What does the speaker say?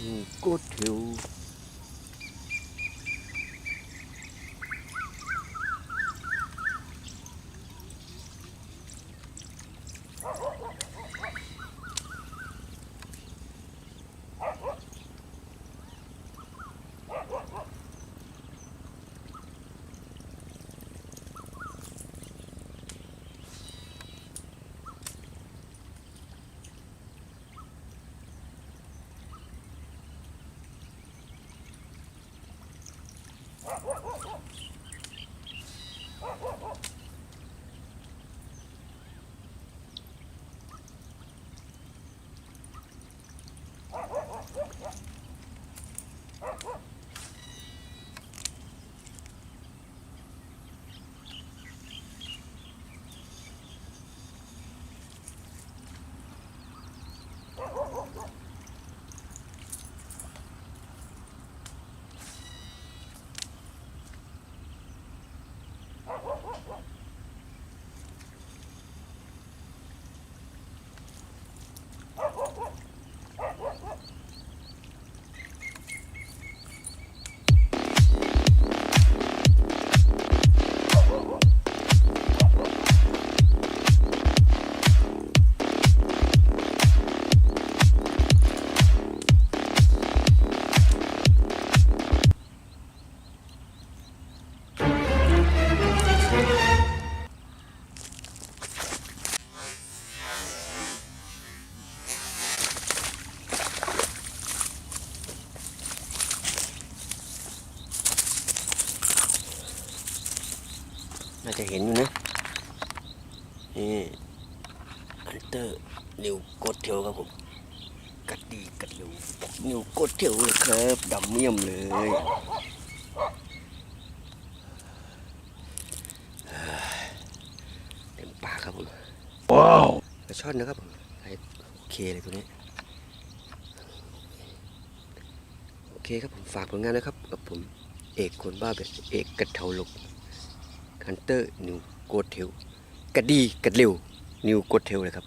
อืมโน่าจะเห็นอยู่นะ นี่อันเตอร์นิวโกดเทลครับผม กัดดีกัดเร็วนิวโกดเทลเลยครับดำเมี่ยมเลยเต็มปากครับผม ว้าวปลาช่อนนะครับผมไอโอเคเลยตัวนี้โอเคครับผมฝากผลงานนะครับกับผมเอกคนบ้าแบบเอกกระเทาลก คันเตอร์นิวโกดเทลกระดีกระเร็วนิวโกดเทลเลยครับ